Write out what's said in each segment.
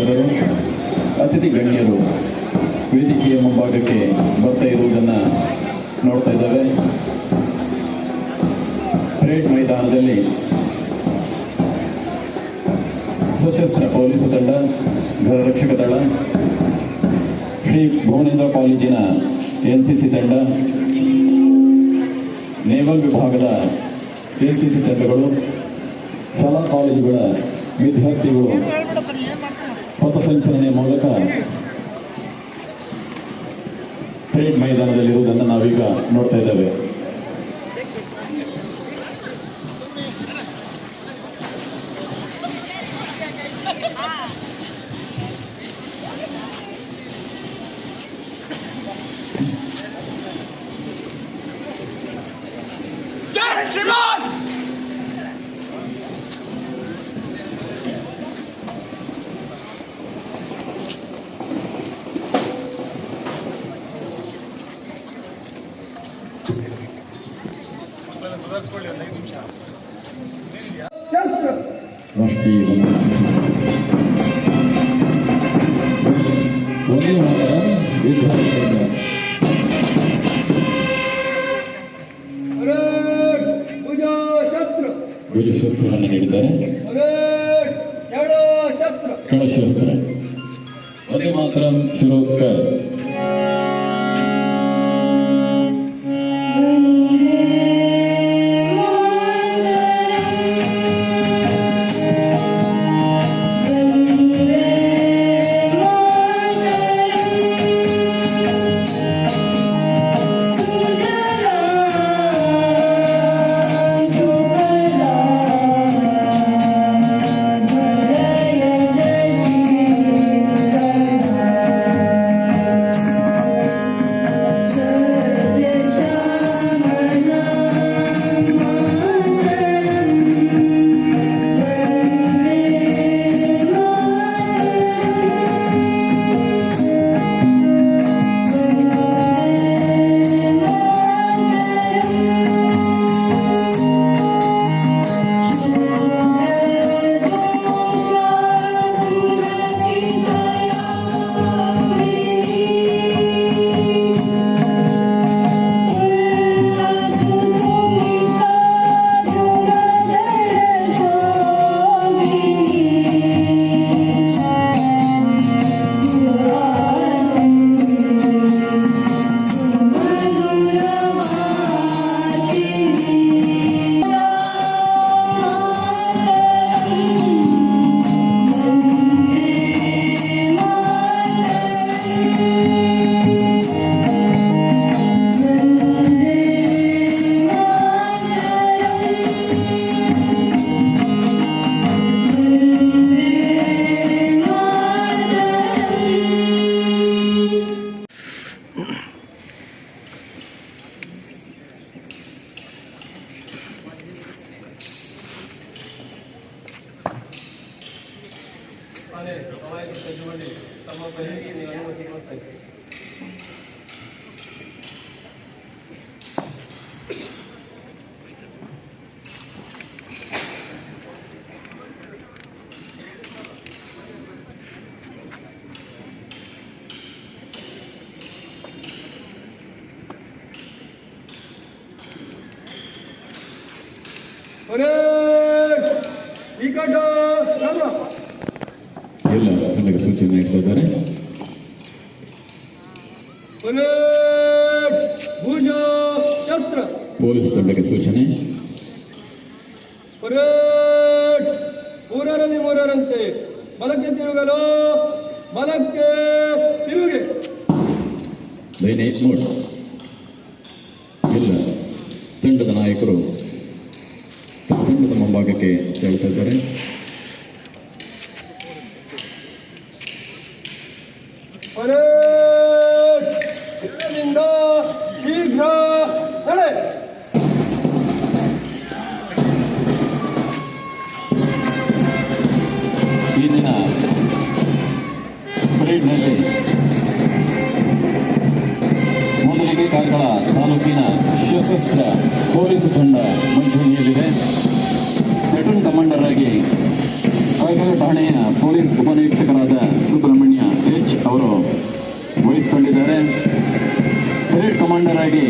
ತಹಶೀಲ್ದಾರರು ಅತಿಥಿ ಗಣ್ಯರು ವೇದಿಕೆಯ ಮುಂಭಾಗಕ್ಕೆ ಬರ್ತಾ ಇರುವುದನ್ನು ನೋಡ್ತಾ ಇದ್ದೇವೆ. ಪರೇಡ್ ಮೈದಾನದಲ್ಲಿ ಸಶಸ್ತ್ರ ಪೊಲೀಸ್ ತಂಡ ಗೃಹರಕ್ಷಕ ದಳ, ಶ್ರೀ ಭುವನೇಂದ್ರ ಕಾಲೇಜಿನ ಎನ್ ಸಿ ಸಿ ತಂಡ, ನೇವಲ್ ವಿಭಾಗದ ಎನ್ ಸಿ ಸಿ ತಂಡಗಳು, ಶಾಲಾ ಕಾಲೇಜುಗಳ ವಿದ್ಯಾರ್ಥಿಗಳು ಪಥಸಂಚಲನೆಯ ಮೂಲಕ ಪರೇಡ್ ಮೈದಾನದಲ್ಲಿರುವುದನ್ನು ನಾವೀಗ ನೋಡ್ತಾ ಇದ್ದೇವೆ. जय ಶಸ್ತ್ರ. ಸ್ಥಾಪನೆ ಸಮಾಜಕ್ಕೆ ಜೋಡಿ ತಮ್ಮ ಬಳಿಗೆ ನೀವು ಅನುಮತಿ ಕೊಡ್ತೇನೆ got the... ಎಲ್ಲ ತಂಡಕ್ಕೆ ಸೂಚನೆ ನೀಡ್ತಾ ಇದ್ದಾರೆ. ಪೊಲೀಸ್ ತಂಡಕ್ಕೆ ಸೂಚನೆ. ಮೂರರಲ್ಲಿ ಮೂರರಂತೆ. ಬಲಕ್ಕೆ ತಿರುಗಲು ಬಲಕ್ಕೆ ತಿರುಗಿ. ಏಟ್ ಮೋಡ್ ಎಲ್ಲ ತಂಡದ ನಾಯಕರು ತಂಡದ ಮುಂಭಾಗಕ್ಕೆ ಕಾರ್ಕಳ ಠಾಣೆಯ ಪೊಲೀಸ್ ಉಪನಿರೀಕ್ಷಕರಾದ ಸುಬ್ರಹ್ಮಣ್ಯ ಎಚ್ ಅವರು ವಹಿಸಿಕೊಂಡಿದ್ದಾರೆ. ಪರೇಡ್ ಕಮಾಂಡರ್ ಆಗಿ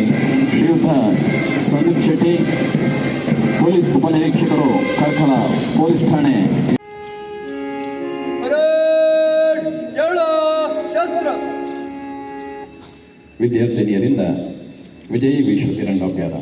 ಶ್ರೀಯುತ ಸಂದೀಪ್ ಶೆಟ್ಟಿ ಪೊಲೀಸ್ ಉಪನಿರೀಕ್ಷಕರು ಕಾರ್ಕಳ ಪೊಲೀಸ್ ಠಾಣೆ. ವಿದ್ಯಾರ್ಥಿನಿಯರಿಂದ ವಿಜಯ್ ವಿಶ್ವ ತಿರಂಗಾಭ್ಯಾರ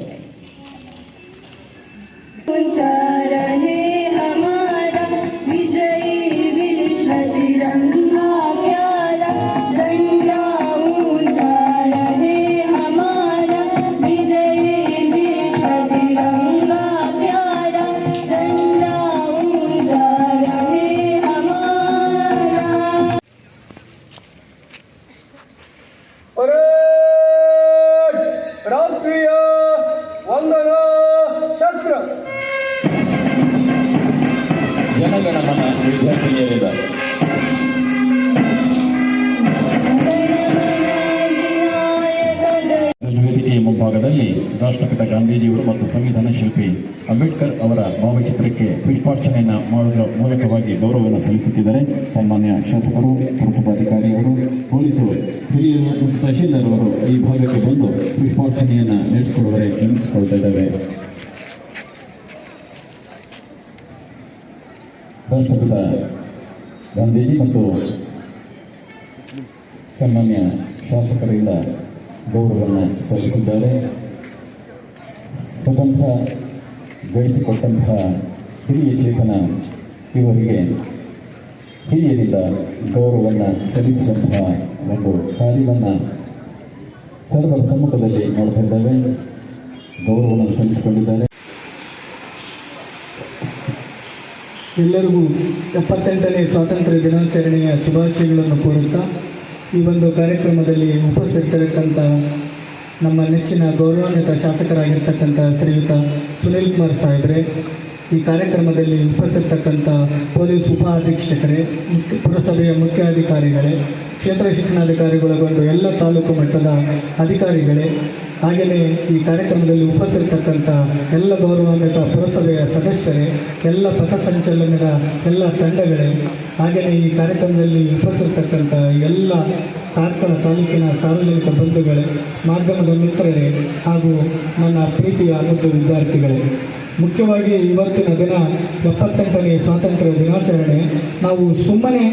ವೇದಿಕೆಯ ಮುಂಭಾಗದಲ್ಲಿ ರಾಷ್ಟ್ರಪಿತ ಗಾಂಧೀಜಿಯವರು ಮತ್ತು ಸಂವಿಧಾನ ಶಿಲ್ಪಿ ಅಂಬೇಡ್ಕರ್ ಅವರ ಭಾವಚಿತ್ರಕ್ಕೆ ಪುಷ್ಪಾರ್ಚನೆಯನ್ನು ಮಾಡುವುದರ ಮೂಲಕವಾಗಿ ಗೌರವವನ್ನು ಸಲ್ಲಿಸುತ್ತಿದ್ದಾರೆ. ಸಾಮಾನ್ಯ ಶಾಸಕರು ಪುರಸಭಾಧಿಕಾರಿಯವರು ಪೊಲೀಸರು ಮತ್ತು ತಹಶೀಲ್ದಾರ್ ಅವರು ಈ ಭಾಗಕ್ಕೆ ಬಂದು ಪುಷ್ಪಾರ್ಚನೆಯನ್ನು ನಡೆಸಿಕೊಳ್ಳುವರೆ ನೆನೆಸಿಕೊಳ್ತಾ ಇದ್ದಾರೆ. ರಾಷ್ಟ್ರಪಿತ ಗಾಂಧೀಜಿ ಮತ್ತು ಸಾಮಾನ್ಯ ಶಾಸಕರಿಂದ ಗೌರವವನ್ನು ಸಲ್ಲಿಸಿದ್ದಾರೆ. ಸ್ವತಂತ್ರ ಗಳಿಸಿಕೊಟ್ಟಂತಹ ಹಿರಿಯ ಚೇತನ ಇವರಿಗೆ ಹಿರಿಯರಿಂದ ಗೌರವವನ್ನು ಸಲ್ಲಿಸುವಂತಹ ಒಂದು ಕಾರ್ಯವನ್ನು ಸರ್ವರ ಸಮ್ಮುಖದಲ್ಲಿ ನೋಡ್ತಾ ಗೌರವವನ್ನು ಸಲ್ಲಿಸಿಕೊಂಡಿದ್ದಾರೆ. ಎಲ್ಲರಿಗೂ ಎಪ್ಪತ್ತೆಂಟನೇ ಸ್ವಾತಂತ್ರ್ಯ ದಿನಾಚರಣೆಯ ಶುಭಾಶಯಗಳನ್ನು ಕೋರುತ್ತಾ ಈ ಒಂದು ಕಾರ್ಯಕ್ರಮದಲ್ಲಿ ಉಪಸ್ಥಿತರಿರ್ತಕ್ಕಂಥ ನಮ್ಮ ನೆಚ್ಚಿನ ಗೌರವಾನ್ವಿತ ಶಾಸಕರಾಗಿರ್ತಕ್ಕಂಥ ಶ್ರೀಯುತ ಸುನಿಲ್ ಕುಮಾರ್ ಸಾಹೇಬ್ರೆ ಈ ಕಾರ್ಯಕ್ರಮದಲ್ಲಿ ಉಪಸ್ಥಿತಕ್ಕಂಥ ಪೊಲೀಸ್ ಉಪ ಅಧೀಕ್ಷಕರೇ ಪುರಸಭೆಯ ಮುಖ್ಯಾಧಿಕಾರಿಗಳೇ, ಕ್ಷೇತ್ರ ಶಿಕ್ಷಣಾಧಿಕಾರಿಗಳೊಳಗೊಂಡು ಎಲ್ಲ ತಾಲೂಕು ಮಟ್ಟದ ಅಧಿಕಾರಿಗಳೇ, ಹಾಗೆಯೇ ಈ ಕಾರ್ಯಕ್ರಮದಲ್ಲಿ ಉಪಸ್ಥಿತಕ್ಕಂಥ ಎಲ್ಲ ಗೌರವಾನ್ವಿತ ಪುರಸಭೆಯ ಸದಸ್ಯರೇ, ಎಲ್ಲ ಪಥಸಂಚಲನದ ಎಲ್ಲ ತಂಡಗಳೇ, ಹಾಗೆಯೇ ಈ ಕಾರ್ಯಕ್ರಮದಲ್ಲಿ ಉಪಸ್ಥಿತಕ್ಕಂಥ ಎಲ್ಲ ಕಾರ್ಕಳ ತಾಲೂಕಿನ ಸಾರ್ವಜನಿಕ ಬಂಧುಗಳೇ, ಮಾಧ್ಯಮದ ಮಿತ್ರರೇ ಹಾಗೂ ನನ್ನ ಪ್ರೀತಿಯ ವಿದ್ಯಾರ್ಥಿಗಳೇ. ಮುಖ್ಯವಾಗಿ ಇವತ್ತಿನ ದಿನ ಎಪ್ಪತ್ತೆಂಟನೇ ಸ್ವಾತಂತ್ರ್ಯ ದಿನಾಚರಣೆ. ನಾವು ಸುಮ್ಮನೆ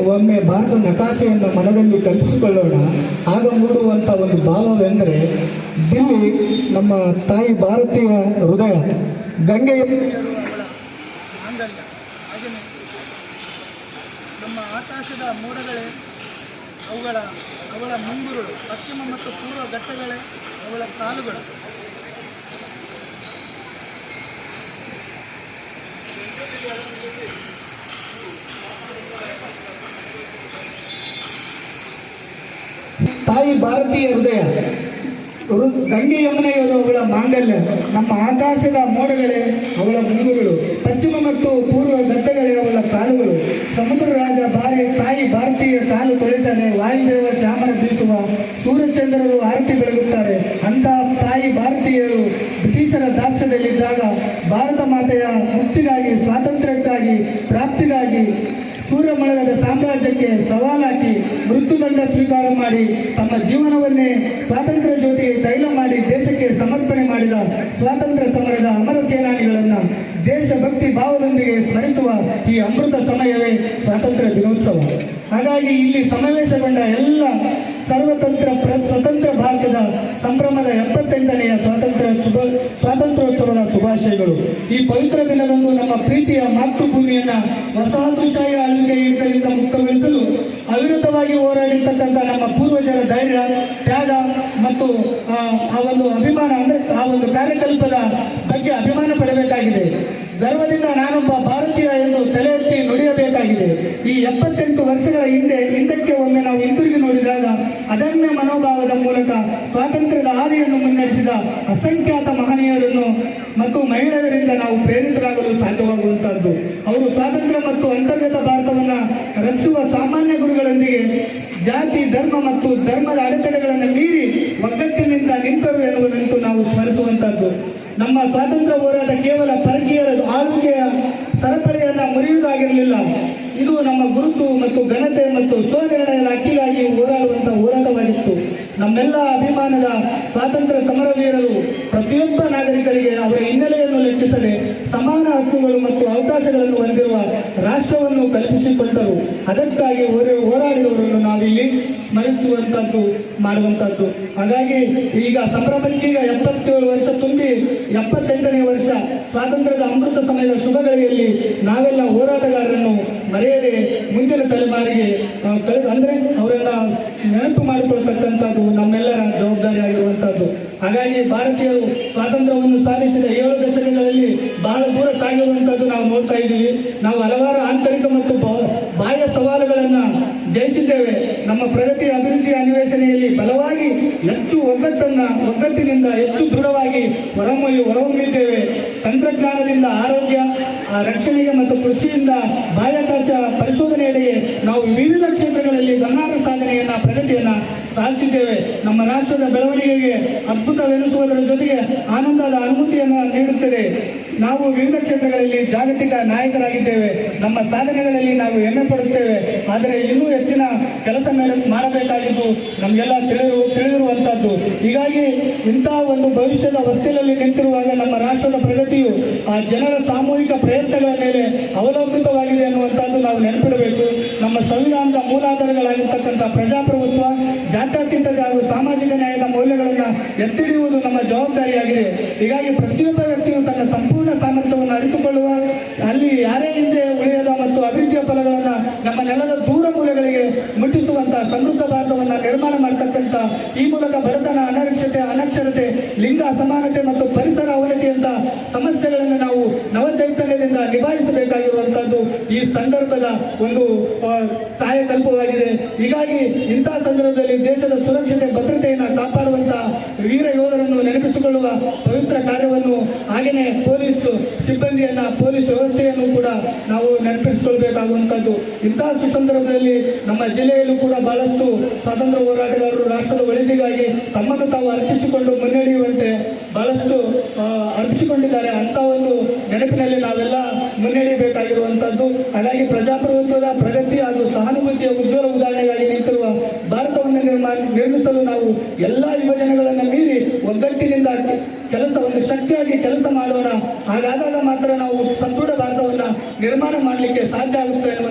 ಒಮ್ಮೆ ಭಾರತ ನಕಾಶೆಯನ್ನು ಮನದಲ್ಲಿ ಕಲ್ಪಿಸಿಕೊಳ್ಳೋಣ. ಆಗ ಮೂಡುವಂಥ ಒಂದು ಭಾವವೆಂದರೆ ದಿಲ್ಲಿ ನಮ್ಮ ತಾಯಿ ಭಾರತೀಯ ಹೃದಯ ಗಂಗೆ ನಮ್ಮ ಆಕಾಶದ ಮೋಡಗಳೇ, ಅವುಗಳ, ಅವಳ ಮುಂಗುರುಳು, ಪಶ್ಚಿಮ ಮತ್ತು ಪೂರ್ವ ಘಟ್ಟಗಳೇ, ಅವಳ ಕಾಲುಗಳು. ತಾಯಿ ಭಾರತೀಯ ಹೃದಯ ಗಂಗೆ ಯಮುನೆಯವರು ಅವಳ ಮಾಂಗಲ್ಯ, ನಮ್ಮ ಆಕಾಶದ ಮೋಡಗಳೇ ಅವಳ ಮುಂಗುಗಳು, ಪಶ್ಚಿಮ ಮತ್ತು ಪೂರ್ವ ಘಟ್ಟಗಳೇ ಅವಳ ಕಾಲುಗಳು. ಸಮುದ್ರ ರಾಜ ಬಾರಿ ತಾಯಿ ಭಾರತೀಯ ಕಾಲು ತೊಳಿತಾನೆ, ವಾಯುದೇವ ಚಾಮರ ಬೀಸುವ ಸೂರ್ಯಚಂದ್ರರು ಆರತಿ ಬೆಳಗುತ್ತಾರೆ ಅಂತ ತಾಯಿ ಭಾರತೀಯರು ಬ್ರಿಟಿಷರ ದಾಸ್ಯದಲ್ಲಿದ್ದಾಗ ಭಾರತ ಮಾತೆಯ ಮುಕ್ತಿಗಾಗಿ, ಸ್ವಾತಂತ್ರ್ಯಕ್ಕಾಗಿ, ಪ್ರಾಪ್ತಿಗಾಗಿ ಸೂರ್ಯಮಳಗದ ಸಾಮ್ರಾಜ್ಯಕ್ಕೆ ಸವಾಲಾಕಿ ಮೃತ್ಯುದಂಡ ಸ್ವೀಕಾರ ಮಾಡಿ ತಮ್ಮ ಜೀವನವನ್ನೇ ಸ್ವಾತಂತ್ರ್ಯ ಜ್ಯೋತಿ ತೈಲ ಮಾಡಿ ದೇಶಕ್ಕೆ ಸಮರ್ಪಣೆ ಮಾಡಿದ ಸ್ವಾತಂತ್ರ್ಯ ಸಮರದ ಅಮರ ಸೇನಾನಿಗಳನ್ನು ದೇಶಭಕ್ತಿ ಭಾವದೊಂದಿಗೆ ಸ್ಮರಿಸುವ ಈ ಅಮೃತ ಸಮಯವೇ ಸ್ವಾತಂತ್ರ್ಯ ದಿನೋತ್ಸವ. ಹಾಗಾಗಿ ಇಲ್ಲಿ ಸಮಾವೇಶಗೊಂಡ ಎಲ್ಲ ಸರ್ವತಂತ್ರ ಸ್ವತಂತ್ರ ಭಾರತದ ಸಂಭ್ರಮದ ಎಪ್ಪತ್ತೆಂಟನೆಯ ಸ್ವಾತಂತ್ರ್ಯೋತ್ಸವದ ಶುಭಾಶಯಗಳು. ಈ ಪವಿತ್ರ ದಿನದಂದು ನಮ್ಮ ಪ್ರೀತಿಯ ಮಾತೃಭೂಮಿಯನ್ನ ವಸಾಹತುಶಾಹಿ ಆಳ್ವಿಕೆ ಹಿಡಿತದಿಂದ ಮುಕ್ತಗೊಳಿಸಲು ಅವಿರತವಾಗಿ ಹೋರಾಡಿರ್ತಕ್ಕಂಥ ನಮ್ಮ ಪೂರ್ವಜರ ಧೈರ್ಯ ತ್ಯಾಗ ಮತ್ತು ಆ, ಆ ಒಂದು ಅಭಿಮಾನ ಅಂದರೆ ಆ ಒಂದು ಕಾರ್ಯಕಲ್ಪದ ಬಗ್ಗೆ ಅಭಿಮಾನ ಪಡಬೇಕಾಗಿದೆ. ಗರ್ವದಿಂದ ನಾನೊಬ್ಬ ಭಾರತೀಯ ಎಂದು ತಲೆ ಎತ್ತಿ ನುಡಿಯಬೇಕಾಗಿದೆ. ಈ ಎಪ್ಪತ್ತೆಂಟು ವರ್ಷಗಳ ಹಿಂದೆ, ಹಿಂದಕ್ಕೆ ಒಮ್ಮೆ ನಾವು ಹಿಂತಿರುಗಿ ನೋಡಿದಾಗ ಅದಮ್ಯ ಮನೋಭಾವದ ಮೂಲಕ ಸ್ವಾತಂತ್ರ್ಯದ ಹಾದಿಯನ್ನು ಮುನ್ನಡೆಸಿದ ಅಸಂಖ್ಯಾತ ಮಹನೀಯರನ್ನು ಮತ್ತು ಮಹಿಳೆಯರಿಂದ ನಾವು ಪ್ರೇರಿತರಾಗಲು ಸಾಧ್ಯವಾಗುವಂತಹದ್ದು. ಅವರು ಸ್ವಾತಂತ್ರ್ಯ ಮತ್ತು ಅಂತರ್ಗತ ಭಾರತವನ್ನು ರಚಿಸುವ ಸಾಮಾನ್ಯ ಗುರುಗಳೊಂದಿಗೆ ಜಾತಿ, ಧರ್ಮ ಮತ್ತು ಧರ್ಮದ ಅಡೆತಡೆಗಳನ್ನು ಮೀರಿ ಒಗ್ಗಟ್ಟಿನಿಂದ ನಿಂತರು ಎನ್ನುವುದಂತೂ ನಾವು ಸ್ಮರಿಸುವಂತಹದ್ದು. ನಮ್ಮ ಸ್ವಾತಂತ್ರ್ಯ ಹೋರಾಟ ಕೇವಲ ಪರಕೀಯರ ಆಳ್ವಿಕೆಯ ಸರಪಳಿಯನ್ನ ಮುರಿಯುವುದಾಗಿರಲಿಲ್ಲ. ಇದು ನಮ್ಮ ಗುರುತು ಮತ್ತು ಘನತೆ ಮತ್ತು ಸ್ವನಿರ್ಣಯದ ಹಕ್ಕಿಗಾಗಿ ಹೋರಾಡುವಂತಹ ಹೋರಾಟವಾಗಿತ್ತು. ನಮ್ಮೆಲ್ಲ ಅಭಿಮಾನದ ಸ್ವಾತಂತ್ರ್ಯ ಸಮರವೀರರು ಪ್ರತಿಯೊಬ್ಬ ನಾಗರಿಕರಿಗೆ ಅವರ ಸಮಾನ ಹಕ್ಕುಗಳು ಮತ್ತು ಅವಕಾಶಗಳನ್ನು ಹೊಂದಿರುವ ರಾಷ್ಟ್ರವನ್ನು ಕಲ್ಪಿಸಿಕೊಂಡರು ಅದಕ್ಕಾಗಿ ಹೋರೆ, ಹೋರಾಡಿದವರನ್ನು ನಾವಿಲ್ಲಿ ಸ್ಮರಿಸುವಂತದ್ದು ಮಾಡುವಂತದ್ದು ಹಾಗಾಗಿ ಈಗ ಸಂಭ್ರಮಕ್ಕೀಗ ಎಪ್ಪತ್ತೇಳು ವರ್ಷ ತುಂಬಿ, ಎಪ್ಪತ್ತೆಂಟನೇ ವರ್ಷ ಸ್ವಾತಂತ್ರ್ಯದ ಅಮೃತ ಸಮಯದ ಶುಭಗಳಿಗೆಯಲ್ಲಿ ನಾವೆಲ್ಲ ಹೋರಾಟಗಾರರನ್ನು ಮರೆಯದೆ ಮುಂದಿನ ತಲೆಮಾರಿಗೆ ಅಂದರೆ ಅವರೆಲ್ಲ ನೆನಪು ಮಾಡಿಕೊಳ್ತಕ್ಕಂಥದ್ದು ನಮ್ಮೆಲ್ಲರ ಜವಾಬ್ದಾರಿ ಆಗಿರುವಂತಹದ್ದು ಹಾಗಾಗಿ ಭಾರತೀಯರು ಸ್ವಾತಂತ್ರ್ಯವನ್ನು ಸಾಧಿಸಿದ ಏಳು ದಶಕಗಳಲ್ಲಿ ಬಹಳ ದೂರ ಸಾಗಿರುವಂತದ್ದು ನಾವು ನೋಡ್ತಾ ಇದ್ದೀವಿ. ನಾವು ಹಲವಾರು ಆಂತರಿಕ ಮತ್ತು ಬಾಹ್ಯ ಸವಾಲುಗಳನ್ನು ಜಯಿಸಿದ್ದೇವೆ. ನಮ್ಮ ಪ್ರಗತಿ ಅಭಿವೃದ್ಧಿ ಅನ್ವೇಷಣೆಯಲ್ಲಿ ಬಲವಾಗಿ ಹೆಚ್ಚು ಒಗ್ಗಟ್ಟನ್ನ, ಒಗ್ಗಟ್ಟಿನಿಂದ ಹೆಚ್ಚು ದೃಢವಾಗಿ ಹೊರಮೊಯ್ಯಿ ಹೊರಹೊಮ್ಮಿದ್ದೇವೆ. ತಂತ್ರಜ್ಞಾನದಿಂದ ಆರೋಗ್ಯ ರಕ್ಷಣೆಗೆ ಮತ್ತು ಕೃಷಿಯಿಂದ ಬಾಹ್ಯಾಕಾಶ ಪರಿಶೋಧನೆಯಡೆಗೆ ನಾವು ವಿವಿಧ ಕ್ಷೇತ್ರಗಳಲ್ಲಿ ಗಮನಾರ್ಹ ಸಾಧನೆಯನ್ನ, ಪ್ರಗತಿಯನ್ನ ಸಾಧಿಸಿದ್ದೇವೆ. ನಮ್ಮ ರಾಷ್ಟ್ರದ ಬೆಳವಣಿಗೆಗೆ ಅದ್ಭುತವೆನಿಸುವುದರ ಜೊತೆಗೆ ಆನಂದದ ಅನುಮತಿಯನ್ನು ನೀಡುತ್ತದೆ. ನಾವು ವಿವಿಧ ಕ್ಷೇತ್ರಗಳಲ್ಲಿ ಜಾಗತಿಕ ನಾಯಕರಾಗಿದ್ದೇವೆ. ನಮ್ಮ ಸಾಧನೆಗಳಲ್ಲಿ ನಾವು ಹೆಮ್ಮೆ ಪಡುತ್ತೇವೆ. ಆದರೆ ಇನ್ನೂ ಹೆಚ್ಚಿನ ಕೆಲಸ ಮಾಡಬೇಕಾಗಿದ್ದು ನಮಗೆಲ್ಲ ತಿಳಿದು ತಿಳಿದಿರುವಂತಹದ್ದು ಹೀಗಾಗಿ ಇಂತಹ ಒಂದು ಭವಿಷ್ಯದ ಹೊಸ್ತಿಲಲ್ಲಿ ನಿಂತಿರುವಾಗ ನಮ್ಮ ರಾಷ್ಟ್ರದ ಪ್ರಗತಿಯು ಆ ಜನರ ಸಾಮೂಹಿಕ ಪ್ರಯತ್ನಗಳ ಮೇಲೆ ಅವಲಂಬಿತವಾಗಿದೆ ಅನ್ನುವಂಥದ್ದು ನಾವು ನೆನಪಿಡಬೇಕು. ನಮ್ಮ ಸಂವಿಧಾನದ ಮೂಲಾಧಾರಗಳಾಗಿರ್ತಕ್ಕಂಥ ಪ್ರಜಾಪ್ರಭುತ್ವ, ಜಾತ್ಯತೀತತೆ ಹಾಗೂ ಸಾಮಾಜಿಕ ನ್ಯಾಯದ ಮೌಲ್ಯಗಳನ್ನು ಎತ್ತಿಡಿಯುವುದು ನಮ್ಮ ಜವಾಬ್ದಾರಿಯಾಗಿದೆ. ಹೀಗಾಗಿ ಪ್ರತಿಯೊಬ್ಬ ವ್ಯಕ್ತಿಯು ತನ್ನ ಸಂಪೂರ್ಣ ಸಾಮರ್ಥ್ಯವನ್ನು ಅರಿತುಕೊಳ್ಳುವ ಅಲ್ಲಿ ಯಾರೇ ಹಿಂದೆ ನಮ್ಮ ನೆಲದ ದೂರ ಮೂಲೆಗಳಿಗೆ ಮುಟ್ಟಿಸುವಂತಹ ಸಮೃದ್ಧ ಭಾರತವನ್ನು ನಿರ್ಮಾಣ ಮಾಡತಕ್ಕಂಥ ಈ ಮೂಲಕ ಬಡತನ ಅನಕ್ಷತೆ ಅನಕ್ಷರತೆ, ಲಿಂಗ ಅಸಮಾನತೆ ಮತ್ತು ಪರಿಸರ ಅವನತಿಯಂತ ಸಮಸ್ಯೆಗಳನ್ನು ನಾವು ನವಚೈತನ್ಯದಿಂದ ನಿಭಾಯಿಸಬೇಕಾಗಿರುವಂತಹದ್ದು ಈ ಸಂದರ್ಭದ ಒಂದು ಕಾಯಕಲ್ಪವಾಗಿದೆ ಹೀಗಾಗಿ ಇಂತಹ ಸಂದರ್ಭದಲ್ಲಿ ದೇಶದ ಸುರಕ್ಷತೆ, ಭದ್ರತೆಯನ್ನು ಕಾಪಾಡುವಂತಹ ವೀರ ಯೋಧರನ್ನು ನೆನಪಿಸಿಕೊಳ್ಳುವ ಪವಿತ್ರ ಕಾರ್ಯವನ್ನು ಹಾಗೆಯೇ ಪೊಲೀಸ್ ಸಿಬ್ಬಂದಿಯನ್ನ ಪೊಲೀಸ್ ವ್ಯವಸ್ಥೆಯನ್ನು ಕೂಡ ನಾವು ನೆನಪಿಸಿಕೊಳ್ಬೇಕಾಗುವಂಥದ್ದು ಇಂತಹ ಸುಸಂದರ್ಭದಲ್ಲಿ ನಮ್ಮ ಜಿಲ್ಲೆಯಲ್ಲೂ ಕೂಡ ಬಹಳಷ್ಟು ಸ್ವಾತಂತ್ರ್ಯ ಹೋರಾಟಗಾರರು ರಾಷ್ಟ್ರದ ಒಳಿತಿಗಾಗಿ ತಮ್ಮನ್ನು ತಾವು ಅರ್ಪಿಸಿಕೊಂಡು ಮುನ್ನಡೆಯುವಂತೆ ಬಹಳಷ್ಟು ಅರ್ಪಿಸಿಕೊಂಡಿದ್ದಾರೆ. ಅಂತ ಒಂದು ನೆನಪಿನಲ್ಲಿ ನಾವೆಲ್ಲ ಮುನ್ನಡೆಯಬೇಕಾಗಿರುವಂಥದ್ದು. ಹಾಗಾಗಿ ಪ್ರಜಾಪ್ರಭುತ್ವದ ಪ್ರಗತಿ ಹಾಗೂ ಸಹಾನುಭೂತಿಯ ಉಜ್ವಲ ಉದಾಹರಣೆಗಾಗಿ ನಿಂತಿರುವ ಭಾರತವನ್ನು ನಿರ್ಮಾಣ ನಿರ್ಮಿಸಲು ನಾವು ಎಲ್ಲ ವಿಭಜನೆಗಳನ್ನು ಮೀರಿ ಒಗ್ಗಟ್ಟಿನಿಂದ ಕೆಲಸ, ಒಂದು ಶಕ್ತಿಯಾಗಿ ಕೆಲಸ ಮಾಡೋಣ. ಹಾಗಾದಾಗ ಮಾತ್ರ ನಾವು ಸಂಪೂರ್ಣ ಭಾರತವನ್ನು ನಿರ್ಮಾಣ ಮಾಡಲಿಕ್ಕೆ ಸಾಧ್ಯ ಆಗುತ್ತೆ